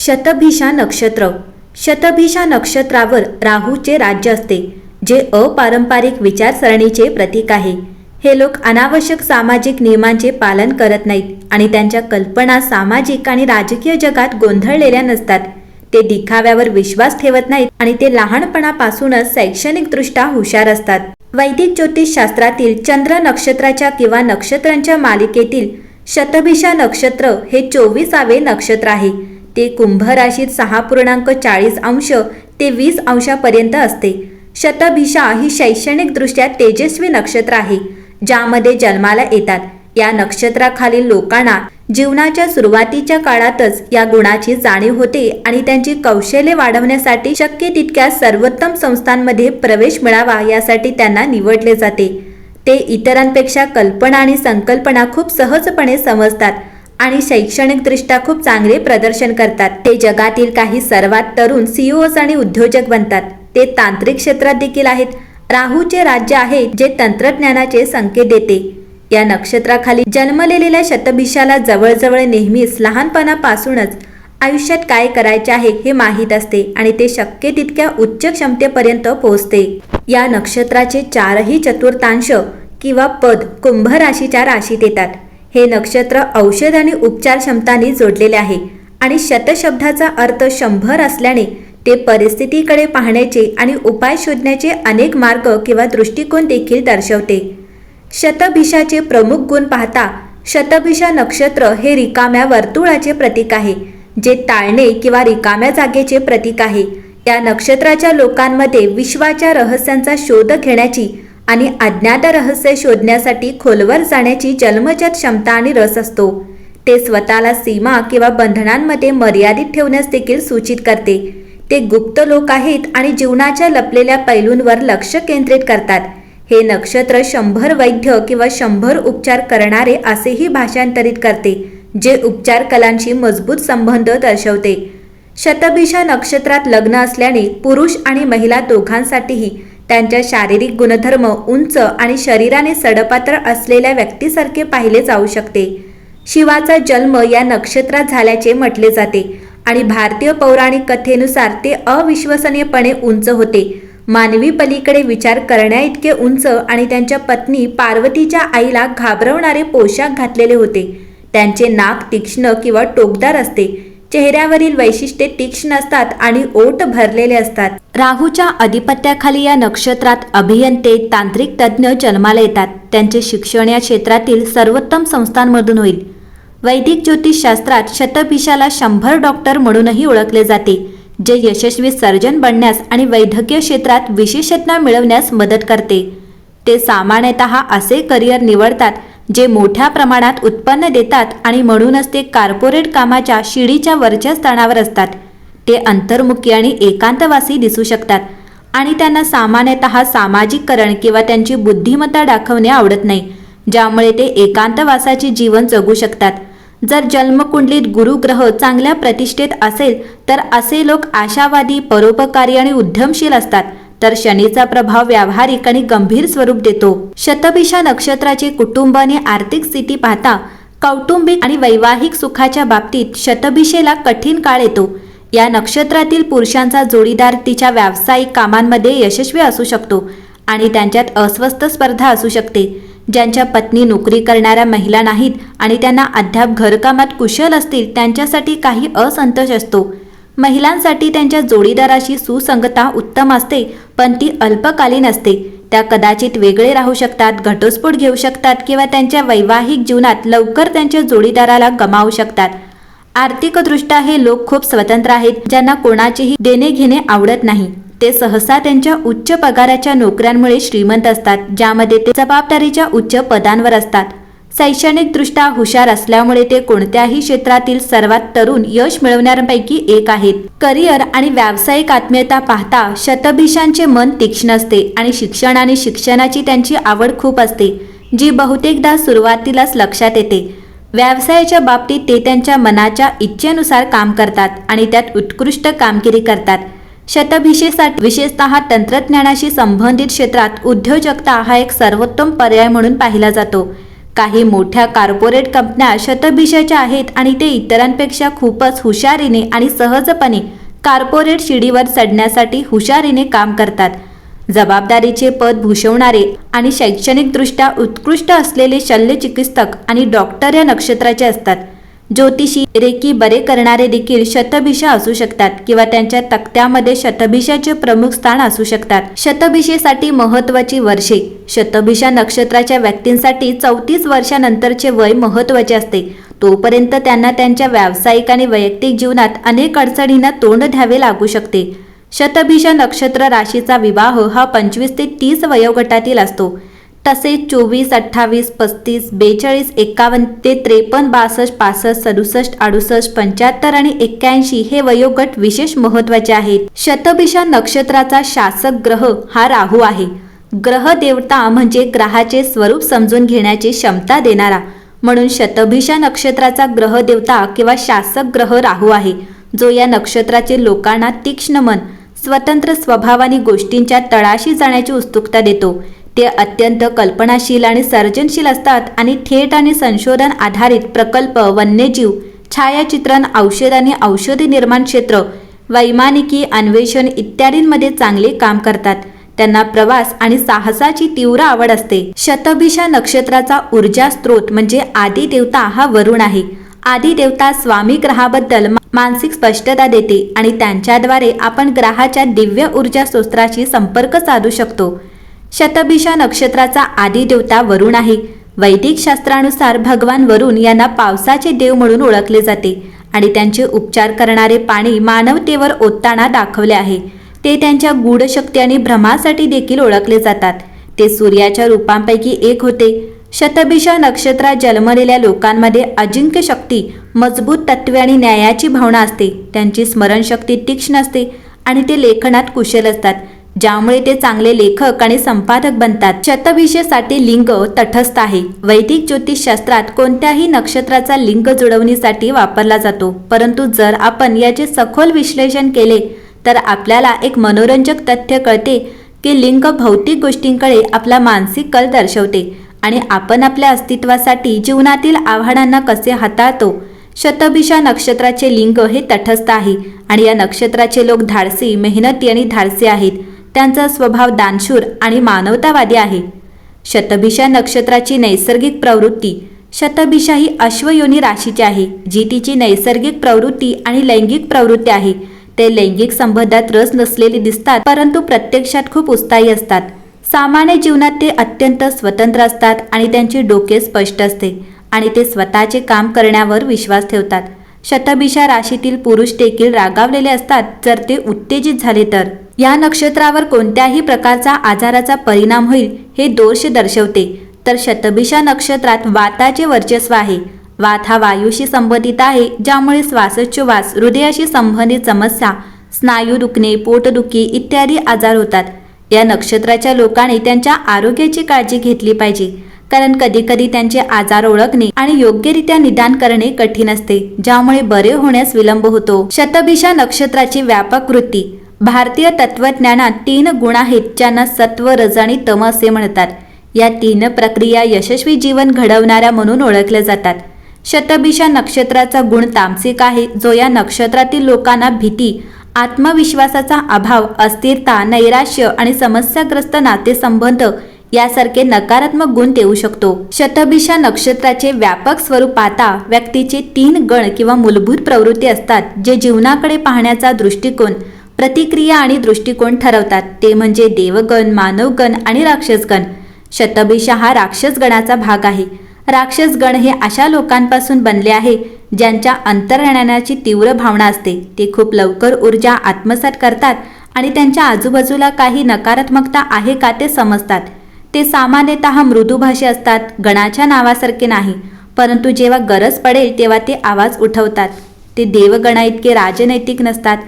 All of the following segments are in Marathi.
शतभिषा नक्षत्र. शतभिषा नक्षत्रावर राहूचे राज्य असते जे अपारंपरिक विचारसरणीचे प्रतीक आहे. हे लोक अनावश्यक सामाजिक नियमांचे पालन करत नाहीत आणि त्यांच्या कल्पना सामाजिक आणि राजकीय जगात गोंधळलेल्या नसतात. ते दिखाव्यावर विश्वास ठेवत नाहीत आणि ते लहानपणापासूनच शैक्षणिकदृष्ट्या हुशार असतात. वैदिक ज्योतिष शास्त्रातील चंद्र नक्षत्राच्या किंवा नक्षत्रांच्या मालिकेतील शतभिषा नक्षत्र हे चोवीसावे नक्षत्र आहे. ते कुंभ राशीत सहा पूर्णांक चाळीस अंश ते वीस अंशापर्यंत असते. शतभिषा ही शैक्षणिकदृष्ट्या तेजस्वी नक्षत्र आहे ज्यामध्ये जन्माला येतात. या नक्षत्राखालील लोकांना जीवनाच्या सुरुवातीच्या काळातच या गुणाची जाणीव होते आणि त्यांची कौशल्ये वाढवण्यासाठी शक्य तितक्या सर्वोत्तम संस्थांमध्ये प्रवेश मिळावा यासाठी त्यांना निवडले जाते. ते इतरांपेक्षा कल्पना आणि संकल्पना खूप सहजपणे समजतात. आणि शैक्षणिकदृष्ट्या खूप चांगले प्रदर्शन करतात. ते जगातील काही सर्वात तरुण सीईओज आणि उद्योजक बनतात. ते तांत्रिक क्षेत्रात देखील आहेत. राहूचे राज्य आहे जे तंत्रज्ञानाचे संकेत देते. या नक्षत्राखाली जन्मलेलेल्या शतभिषाला जवळजवळ नेहमीच लहानपणापासूनच आयुष्यात काय करायचे आहे हे माहीत असते आणि ते शक्य तितक्या उच्च क्षमतेपर्यंत पोहोचते. या नक्षत्राचे चारही चतुर्थांश किंवा पद कुंभ राशीच्या राशीत येतात. हे नक्षत्र औषध आणि उपचार क्षमतांनी जोडलेले आहे आणि शतशब्दाचा अर्थ शंभर असल्याने ते परिस्थितीकडे पाहण्याचे आणि उपाय शोधण्याचे अनेक मार्ग किंवा दृष्टिकोन देखील दर्शवते. शतभिषाचे प्रमुख गुण पाहता शतभिषा नक्षत्र हे रिकाम्या वर्तुळाचे प्रतीक आहे जे टाळणे किंवा रिकाम्या जागेचे प्रतीक आहे. या नक्षत्राच्या लोकांमध्ये विश्वाच्या रहस्यांचा शोध घेण्याची आणि अज्ञात रहस्य शोधण्यासाठी खोलवर जाण्याची जन्मजात क्षमता आणि रस असतो. ते स्वतःला सीमा किंवा बंधनांमध्ये मर्यादित ठेवण्यास देखील सूचित करते. ते गुप्त लोक आहेत आणि जीवनाच्या लपलेल्या पैलूंवर लक्ष केंद्रित करतात. हे नक्षत्र शंभर वैद्य किंवा शंभर उपचार करणारे असेही भाषांतरित करते जे उपचार कलांशी मजबूत संबंध दर्शवते. शतभिषा नक्षत्रात लग्न असल्याने पुरुष आणि महिला दोघांसाठीही त्यांच्या शारीरिक गुणधर्म उंच आणि शरीराने सडपात्र असलेल्या व्यक्तीसारखे पाहिले जाऊ शकते. शिवाचा जन्म या नक्षत्रात झाल्याचे म्हटले जाते आणि भारतीय पौराणिक कथेनुसार ते अविश्वसनीयपणे उंच होते. मानवी पलीकडे विचार करण्याइतके उंच आणि त्यांच्या पत्नी पार्वतीच्या आईला घाबरवणारे पोशाख घातलेले होते. त्यांचे नाक तीक्ष्ण किंवा टोकदार असते. चेहऱ्यावरील वैशिष्ट्ये तीक्ष्ण असतात आणि ओट भरलेले असतात. राहूच्या अधिपत्याखाली या नक्षत्रात अभियंते तांत्रिक तज्ज्ञ जन्माला येतात. त्यांचे शिक्षण या क्षेत्रातील सर्वोत्तम संस्थांमधून होईल. वैदिक ज्योतिषशास्त्रात शतभिषाला शंभर डॉक्टर म्हणूनही ओळखले जाते जे यशस्वी सर्जन बनण्यास आणि वैद्यकीय क्षेत्रात विशेषज्ञ मिळवण्यास मदत करते. ते सामान्यतः असे करिअर निवडतात जे मोठ्या प्रमाणात उत्पन्न देतात आणि म्हणूनच ते कार्पोरेट कामाच्या शिडीच्या वरच्या स्थानावर असतात. ते अंतर्मुखी आणि एकांतवासी दिसू शकतात आणि त्यांना सामान्यतः सामाजिककरण किंवा त्यांची बुद्धिमत्ता दाखवणे आवडत नाही ज्यामुळे ते एकांतवासाचे जीवन जगू शकतात. जर जन्मकुंडलीत गुरुग्रह चांगल्या प्रतिष्ठेत असेल तर असे लोक आशावादी परोपकारी आणि उद्यमशील असतात. तर शनीचा प्रभाव व्यावहारिक आणि गंभीर स्वरूप देतो. शतभिषा नक्षत्राचे कुटुंब आणि आर्थिक स्थिती पाहता कौटुंबिक आणि वैवाहिक सुखाच्या बाबतीत शतभिषेला कठीण काळ येतो. या नक्षत्रातील पुरुषांचा जोडीदार तिच्या व्यावसायिक कामांमध्ये यशस्वी असू शकतो आणि त्यांच्यात अस्वस्थ स्पर्धा असू शकते. ज्यांच्या पत्नी नोकरी करणाऱ्या महिला नाहीत आणि त्यांना अद्याप घरकामात कुशल असतील त्यांच्यासाठी काही असंतोष असतो. महिलांसाठी त्यांच्या जोडीदाराशी सुसंगता उत्तम असते पण ती अल्पकालीन असते. त्या कदाचित वेगळे राहू शकतात घटस्फोट घेऊ शकतात किंवा त्यांच्या वैवाहिक जीवनात लवकर त्यांच्या जोडीदाराला गमावू शकतात. आर्थिकदृष्ट्या हे लोक खूप स्वतंत्र आहेत ज्यांना कोणाचेही देणे घेणे आवडत नाही. ते सहसा त्यांच्या उच्च पगाराच्या नोकऱ्यांमुळे श्रीमंत असतात ज्यामध्ये ते जबाबदारीच्या उच्च पदांवर असतात. शैक्षणिकदृष्ट्या हुशार असल्यामुळे ते कोणत्याही क्षेत्रातील सर्वात तरुण यश मिळवणाऱ्यांपैकी एक आहेत. करिअर आणि व्यावसायिक आत्मीयता पाहता शतभिषांचे मन तीक्ष्ण असते आणि शिक्षण आणि शिक्षणाची त्यांची आवड खूप असते जी बहुतेकदा सुरुवातीलाच लक्षात येते. व्यवसायाच्या बाबतीत ते त्यांच्या मनाच्या इच्छेनुसार काम करतात आणि त्यात उत्कृष्ट कामगिरी करतात. शतभिषेसाठी विशेषतः तंत्रज्ञानाशी संबंधित क्षेत्रात उद्योजकता हा एक सर्वोत्तम पर्याय म्हणून पाहिला जातो. काही मोठ्या कॉर्पोरेट कंपन्या शतभिषाच्या आहेत आणि ते इतरांपेक्षा खूपच हुशारीने आणि सहजपणे कॉर्पोरेट शिडीवर चढण्यासाठी हुशारीने काम करतात. जबाबदारीचे पद भूषवणारे आणि शैक्षणिकदृष्ट्या उत्कृष्ट असलेले शल्यचिकित्सक आणि डॉक्टर या नक्षत्राचे असतात. ज्योतिषी रेकी बरे करणारे देखील शतभिषा असू शकतात किंवा त्यांच्या तक्त्यामध्ये शतभिषाचे प्रमुख स्थान असू शकतात. शतभिषेसाठी महत्वाची वर्षे. शतभिषा नक्षत्राच्या व्यक्तींसाठी चौतीस वर्षानंतरचे वय महत्त्वाचे असते. तोपर्यंत त्यांना त्यांच्या व्यावसायिक आणि वैयक्तिक जीवनात अनेक अडचणींना तोंड द्यावे लागू शकते. शतभिषा नक्षत्र राशीचा विवाह हा पंचवीस ते तीस वयोगटातील असतो. तसेच चोवीस अठ्ठावीस पस्तीस बेचाळीस एकावन्न ते त्रेपन्न बासष्ट पासष्ट सदुसष्ट अडुसष्ट पंच्याहत्तर आणि एक्क्याऐंशी हे वयोगट विशेष महत्त्वाचे आहेत. शतभिषा नक्षत्राचा शासक ग्रह हा राहू आहे. ग्रह देवता म्हणजे ग्रहाचे स्वरूप समजून घेण्याची क्षमता देणारा. म्हणून शतभिषा नक्षत्राचा ग्रह देवता किंवा शासक ग्रह राहू आहे. जो या नक्षत्राचे लोकांना तीक्ष्ण मन स्वतंत्र स्वभावाने गोष्टींच्या तळाशी जाण्याची उत्सुकता देतो. ते अत्यंत कल्पनाशील आणि सर्जनशील असतात आणि थेट आणि संशोधन आधारित प्रकल्प वन्यजीव छायाचित्रण औषध आणि औषधी निर्माण क्षेत्र वैमानिकी अन्वेषण इत्यादींमध्ये चांगले काम करतात. त्यांना प्रवास आणि साहसाची तीव्र आवड असते. शतभिषा नक्षत्राचा ऊर्जा स्रोत म्हणजे आदी देवता हा वरुण आहे. आदी देवता स्वामी ग्रहाबद्दल मानसिक स्पष्टता देते आणि त्यांच्याद्वारे आपण ग्रहाच्या दिव्य ऊर्जा स्रोताशी संपर्क साधू शकतो. शतभिषा नक्षत्राचा आदी देवता वरुण आहे. वैदिक शास्त्रानुसार भगवान वरुण यांना पावसाचे देव म्हणून ओळखले जाते आणि त्यांचे उपचार करणारे पाणी मानवतेवर ओतताना दाखवले आहे. ते त्यांच्या गूढ शक्ती आणि भ्रमासाठी देखील ओळखले जातात. ते सूर्याच्या रूपांपैकी एक होते. शतभिषा नक्षत्रात जन्मलेल्या लोकांमध्ये अजिंक्य शक्ती मजबूत तत्वे आणि न्यायाची भावना असते. त्यांची स्मरणशक्ती तीक्ष्ण असते आणि ते लेखनात कुशल असतात. ज्यामुळे ते चांगले लेखक आणि संपादक बनतात. शतभिषेसाठी लिंग तटस्थ आहे. वैदिक ज्योतिषशास्त्रात कोणत्याही नक्षत्राचा लिंग जुळवणीसाठी वापरला जातो. परंतु जर आपण याचे सखोल विश्लेषण केले तर आपल्याला एक मनोरंजक तथ्य कळते की लिंग भौतिक गोष्टींकडे आपला मानसिक कल दर्शवते आणि आपण आपल्या अस्तित्वासाठी जीवनातील आव्हानांना कसे हाताळतो. शतभिषा नक्षत्राचे लिंग हे तटस्थ आहे आणि या नक्षत्राचे लोक धाडसी मेहनती आणि धाडसी आहेत. त्यांचा स्वभाव दानशूर आणि मानवतावादी आहे. शतभिषा नक्षत्राची नैसर्गिक प्रवृत्ती. शतभिषा ही अश्वयोनी राशीची आहे जी तिची नैसर्गिक प्रवृत्ती आणि लैंगिक प्रवृत्ती आहे. ते लैंगिक संबंधात रस नसलेले दिसतात परंतु प्रत्यक्षात खूप उत्साही असतात. सामान्य जीवनात ते अत्यंत स्वतंत्र असतात आणि त्यांचे डोके स्पष्ट असते आणि ते स्वतःचे काम करण्यावर विश्वास ठेवतात. शतभिषा राशीतील पुरुष देखील रागावलेले असतात जर ते उत्तेजित झाले तर. या नक्षत्रावर कोणत्याही प्रकारचा आजाराचा परिणाम होईल हे दोष दर्शवते. तर शतभिषा नक्षत्रात वाताचे वर्चस्व आहे. वात हा वायूशी संबंधित आहे ज्यामुळे श्वासोच्छवास हृदयाशी संबंधित समस्या स्नायू दुखणे पोटदुखी इत्यादी आजार होतात. या नक्षत्राच्या लोकांनी त्यांच्या आरोग्याची काळजी घेतली पाहिजे. कारण कधीकधी त्यांचे आजार ओळखणे आणि योग्यरित्या निदान करणे कठीण असते ज्यामुळे बरे होण्यास विलंब होतो. शतभिषा नक्षत्राची व्यापक वृत्ती भारतीय तत्वज्ञानात तीन गुण आहेत ज्यांना सत्व रज आणि तम असे म्हणतात. या तीन प्रक्रिया यशस्वी जीवन घडवणाऱ्या म्हणून ओळखल्या जातात. शतभिषा नक्षत्राचा गुण तामसिक आहे जो या नक्षत्रातील लोकांना भीती आत्मविश्वासाचा अभाव अस्थिरता नैराश्य आणि समस्याग्रस्त नातेसंबंध यासारखे नकारात्मक गुण देऊ शकतो. शतभिषा नक्षत्राचे व्यापक स्वरूप पाहता व्यक्तीचे तीन गण किंवा मूलभूत प्रवृत्ती असतात जे जीवनाकडे पाहण्याचा दृष्टिकोन प्रतिक्रिया आणि दृष्टिकोन ठरवतात. ते म्हणजे देवगण मानवगण आणि राक्षसगण. शतभिषा हा राक्षसगणाचा भाग आहे. राक्षसगण हे अशा लोकांपासून बनले आहे ज्यांच्या अंतर्ज्ञानाची तीव्र भावना असते. ते खूप लवकर ऊर्जा आत्मसात करतात आणि त्यांच्या आजूबाजूला काही नकारात्मकता आहे का ते समजतात. ते सामान्यतः मृदुभाषी असतात गणाच्या नावासारखे नाही. परंतु जेव्हा गरज पडेल तेव्हा ते आवाज उठवतात. ते देवगणा इतके राजनैतिक नसतात.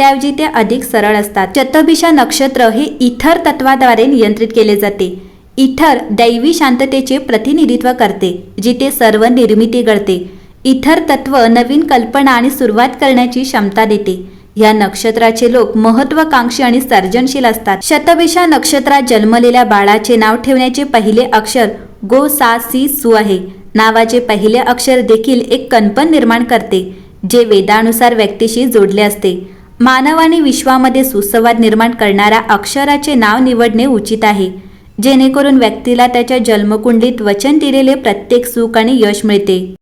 त्याऐवजी ते अधिक सरळ असतात. चतुर्भिषा नक्षत्र हे इथर तत्वाद्वारे नियंत्रित केले जाते. इथर दैवी शांततेचे प्रतिनिधित्व करते जिथे सर्व निर्मिती घडते. इथर तत्व नवीन कल्पना आणि सुरुवात करण्याची क्षमता देते. या नक्षत्राचे लोक महत्वाकांक्षी आणि सर्जनशील असतात. शतभिषा नक्षत्रात जन्मलेल्या बाळाचे नाव ठेवण्याचे पहिले अक्षर गो सा सी सु आहे. नावाचे पहिले अक्षर देखील एक कणपण निर्माण करते जे वेदानुसार व्यक्तीशी जोडले असते. मानव आणि विश्वामध्ये सुसंवाद निर्माण करणाऱ्या अक्षराचे नाव निवडणे उचित आहे. जेणेकरून व्यक्तीला त्याच्या जन्मकुंडलीत वचन दिलेले प्रत्येक सुख आणि यश मिळते.